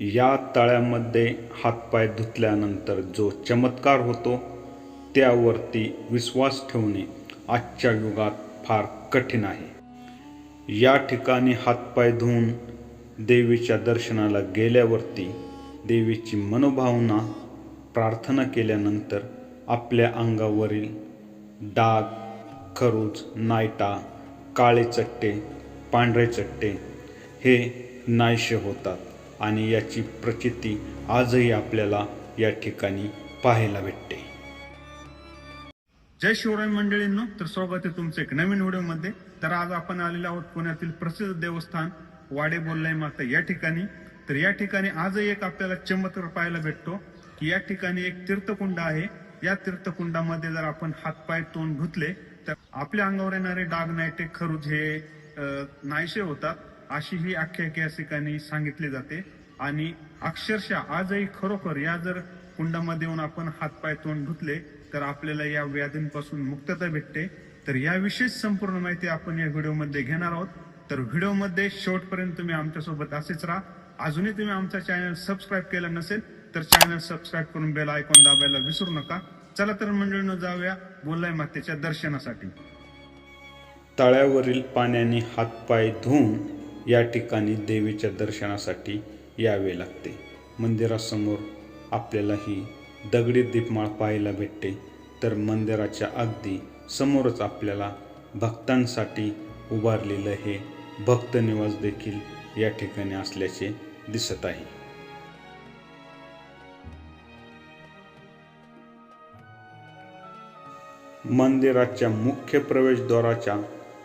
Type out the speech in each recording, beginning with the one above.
या तळ्यामध्ये हातपाय धुतल्यानंतर जो चमत्कार होतो त्यावरती विश्वास ठेवणे आजच्या युगात फार कठीण आहे. या ठिकाणी हातपाय धुवून देवीच्या दर्शनाला गेल्यावरती देवीची मनोभावना प्रार्थना केल्यानंतर आपल्या अंगावरील डाग खरूज नायटा काळे चट्टे पांढरे चट्टे हे नाहीसे होतात. आणि याची प्रचिती आजही आपल्याला या ठिकाणी पाहायला भेटते. जय शिवराय मंडळींनो तर स्वागत आहे तुमचं एक नवीन व्हिडिओमध्ये. तर आज आपण आलेलो आहोत पुण्यातील प्रसिद्ध देवस्थान वाडे बोललाय माता या ठिकाणी. तर या ठिकाणी आजही एक आपल्याला चमत्कार पाहायला भेटतो की या ठिकाणी एक तीर्थकुंड आहे. या तीर्थकुंडामध्ये जर आपण हातपाय तोंड धुतले तर आपल्या अंगावर येणारे डाग नायटे खरूज हे नाहीसे होतात. अशी ही आख्यायिका या ठिकाणी सांगितली जाते. आणि अक्षरशः आजही खरोखर या जर कुंडामध्ये येऊन आपण हातपाय तोंड धुतले तर आपल्याला या व्याधींपासून मुक्तता भेटते. तर याविषयी संपूर्ण माहिती आपण या व्हिडिओमध्ये घेणार आहोत. तर व्हिडिओमध्ये शेवटपर्यंत तुम्ही आमच्यासोबत असेच राहा. अजूनही तुम्ही आमचा चॅनल सबस्क्राईब केला नसेल तर चॅनल सबस्क्राईब करून बेल आयकॉन दाबायला विसरू नका. चला तर मंडळीनं जाऊया बोलाय मातेच्या दर्शनासाठी. तळ्यावरील पाण्याने हातपाय धुवून या ठिकाणी देवीच्या दर्शनासाठी यावे लागते. मंदिरासमोर आपल्याला ही दगडी दीपमाळ पाहायला भेटते. तर मंदिराच्या अगदी समोरच आपल्याला भक्तांसाठी उभारलेलं हे भक्त निवास देखील या ठिकाणी असल्याचे दिसत आहे. मंदिराच्या मुख्य प्रवेशद्वाराच्या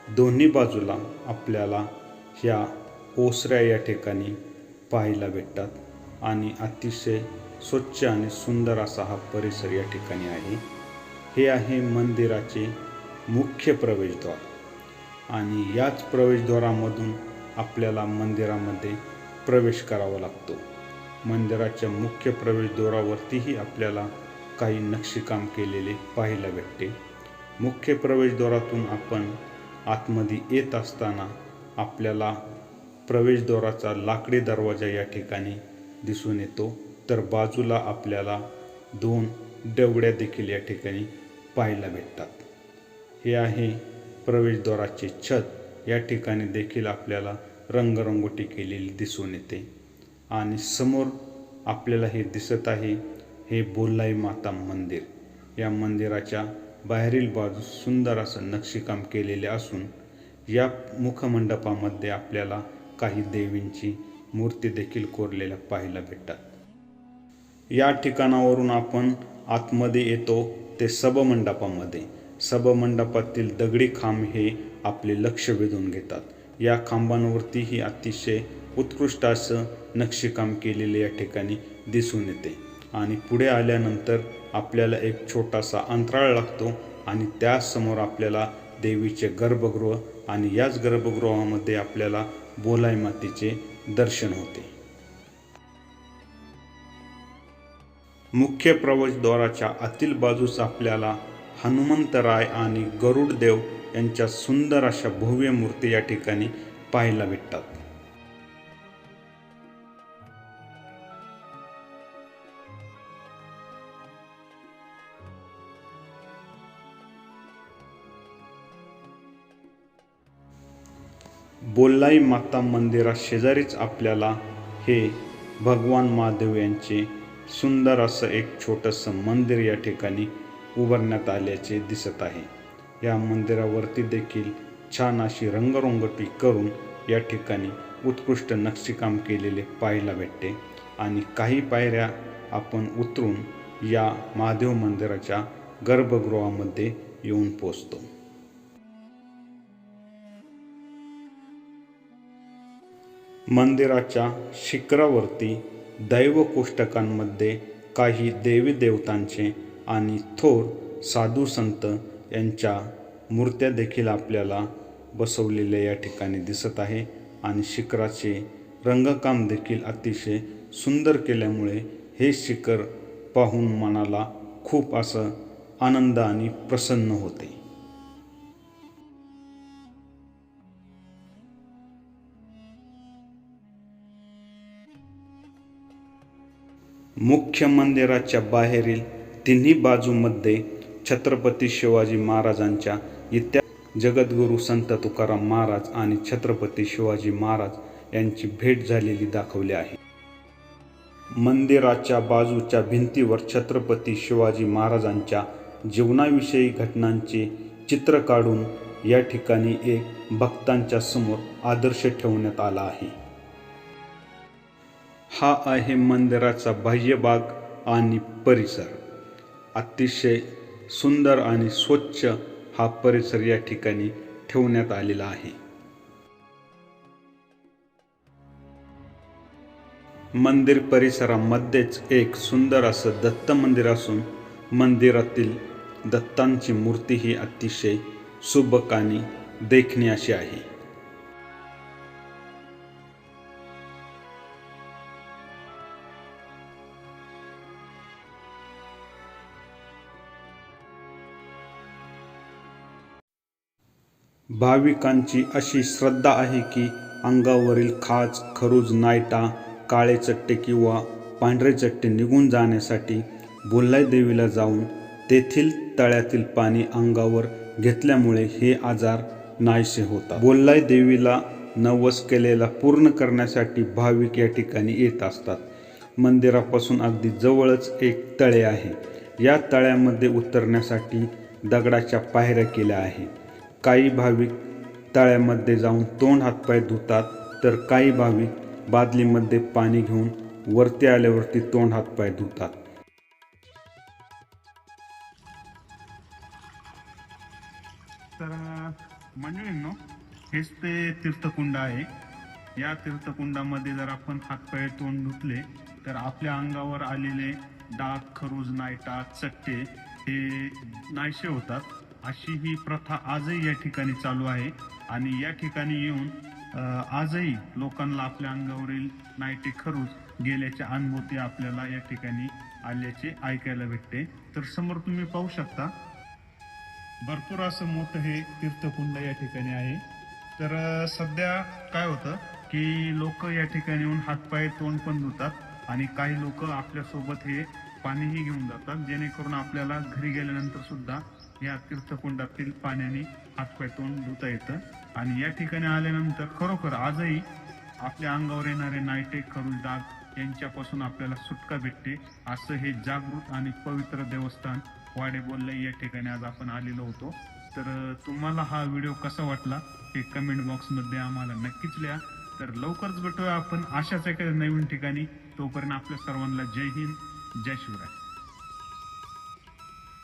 दोन्ही बाजूला आपल्याला ह्या ओसऱ्या या ठिकाणी पाहायला भेटतात आणि अतिशय स्वच्छ आणि सुंदर असा हा परिसर या ठिकाणी आहे. हे आहे मंदिराचे मुख्य प्रवेशद्वार आणि याच प्रवेशद्वारामधून आपल्याला मंदिरामध्ये प्रवेश करावा लागतो. मंदिराच्या मुख्य प्रवेशद्वारावरतीही आपल्याला काही नक्षीकाम केलेले पाहायला भेटते. मुख्य प्रवेशद्वारातून आपण आतमध्ये येत असताना आपल्याला प्रवेशद्वाराचा लाकडी दरवाजा या ठिकाणी दिसून येतो. तर बाजूला आपल्याला दोन डवड्या देखील या ठिकाणी पाहायला भेटतात. हे आहे प्रवेशद्वाराचे छत. या ठिकाणी देखील आपल्याला रंगरंगोटी केलेली दिसून येते. आणि समोर आपल्याला हे दिसत आहे हे बोल्लाई माता मंदिर. या मंदिराच्या बाहेरील बाजूस सुंदर असं नक्षीकाम केलेले असून या मुखमंडपामध्ये आपल्याला काही देवींची मूर्ती देखील कोरलेल्या पाहायला भेटतात. या ठिकाणावरून आपण आतमध्ये येतो ते सबमंडपामध्ये. सबमंडपातील दगडी खांब हे आपले लक्ष वेधून घेतात. या खांबांवरतीही अतिशय उत्कृष्ट असं नक्षीकाम केलेले या ठिकाणी दिसून येते. आणि पुढे आल्यानंतर आपल्याला एक छोटासा अंतराळ लागतो आणि त्यासमोर आपल्याला देवीचे गर्भगृह आणि याच गर्भगृहामध्ये आपल्याला बोलाई मातेचे दर्शन होते. मुख्य प्रवेशद्वाराच्या आतील बाजूस आपल्याला हनुमंतराय आणि गरुडदेव यांच्या सुंदर अशा भव्य मूर्ती या ठिकाणी पाहायला भेटतात. बोल्लाई माता मंदिरा शेजारीच आपल्याला हे भगवान महादेव यांचे सुंदर असं एक छोटंसं मंदिर या ठिकाणी उभारण्यात आल्याचे दिसत आहे. या मंदिरावरती देखील छान अशी रंगरोंगटी करून या ठिकाणी उत्कृष्ट नक्षीकाम केलेले पाहायला भेटते आणि काही पायऱ्या आपण उतरून या महादेव मंदिराच्या गर्भगृहामध्ये येऊन पोचतो मंदिराच्या शिखरावरती दैवकोष्टकांमध्ये काही देवी देवतांचे आणि थोर साधू संत यांच्या मूर्त्या देखील आपल्याला बसवलेल्या या ठिकाणी दिसत आहे. आणि शिखराचे रंगकाम देखील अतिशय सुंदर केल्यामुळे हे शिखर पाहून मनाला खूप असं आनंद आणि प्रसन्न होते. मुख्य मंदिराच्या बाहेरील तिन्ही बाजूमध्ये छत्रपती शिवाजी महाराजांच्या इत्या जगद्गुरू संत तुकाराम महाराज आणि छत्रपती शिवाजी महाराज यांची भेट झालेली दाखवली आहे. मंदिराच्या बाजूच्या भिंतीवर छत्रपती शिवाजी महाराजांच्या जीवनाविषयी घटनांचे चित्र काढून या ठिकाणी एक भक्तांच्या समोर आदर्श ठेवण्यात आला आहे. हा आहे मंदिराचा बाह्य भाग आणि परिसर. अतिशय सुंदर आणि स्वच्छ हा परिसर या ठिकाणी ठेवण्यात आलेला आहे. मंदिर परिसरामध्येच एक सुंदर असं दत्त मंदिर असून मंदिरातील दत्तांची मूर्ती ही अतिशय सुबक आणि देखणी अशी आहे. भाविकांची अशी श्रद्धा आहे की अंगावरील खाज खरूज नायटा काळे चट्टे किंवा पांढरे चट्टे निघून जाण्यासाठी बोल्लाई देवीला जाऊन तेथील तळ्यातील पाणी अंगावर घेतल्यामुळे हे आजार नाहीसे होतात. बोल्लाई देवीला नवस केलेला पूर्ण करण्यासाठी भाविक या ठिकाणी येत असतात. मंदिरापासून अगदी जवळच एक तळे आहे. या तळ्यामध्ये उतरण्यासाठी दगडाच्या पायऱ्या केल्या आहेत. काही भाविक तळ्यामध्ये जाऊन तोंड हातपाय धुतात तर काही भाविक बादलीमध्ये पाणी घेऊन वरती आल्यावरती तोंड हातपाय धुतात. तर मंडळींनो हेच ते तीर्थकुंड आहे. या तीर्थकुंडामध्ये जर आपण हातपाय तोंड धुतले तर आपल्या अंगावर आलेले डाग खरूज नायटा चट्टे हे नाहीसे होतात. अशी ही प्रथा आजही या ठिकाणी चालू आहे. आणि या ठिकाणी येऊन आजही लोकांना आपल्या अंगावरील नायटे खरूज गेल्याच्या अनुभूती आपल्याला या ठिकाणी आल्याचे ऐकायला भेटते. तर समोर तुम्ही पाहू शकता भरपूर असं मोठं हे तीर्थकुंड या ठिकाणी आहे. तर सध्या काय होतं की लोक या ठिकाणी येऊन हातपाय तोंड पण धुतात आणि काही लोक आपल्यासोबत हे पाणीही घेऊन जातात. जेणेकरून आपल्याला घरी गेल्यानंतर सुद्धा या तीर्थकुंडातील पाण्याने हातपाय तोंड धुता येतं. आणि या ठिकाणी आल्यानंतर खरोखर आजही आपल्या अंगावर येणारे नायटे खरुल डाग यांच्यापासून आपल्याला सुटका भेटते. असं हे जागृत आणि पवित्र देवस्थान वाडे बोलले या ठिकाणी आज आपण आलेलो होतो. तर तुम्हाला हा व्हिडिओ कसा वाटला हे कमेंट बॉक्समध्ये आम्हाला नक्कीच लिहा. तर लवकरच भेटूया आपण अशाच एखाद्या नवीन ठिकाणी. तोपर्यंत आपल्या सर्वांना जय हिंद. जय शिवराय.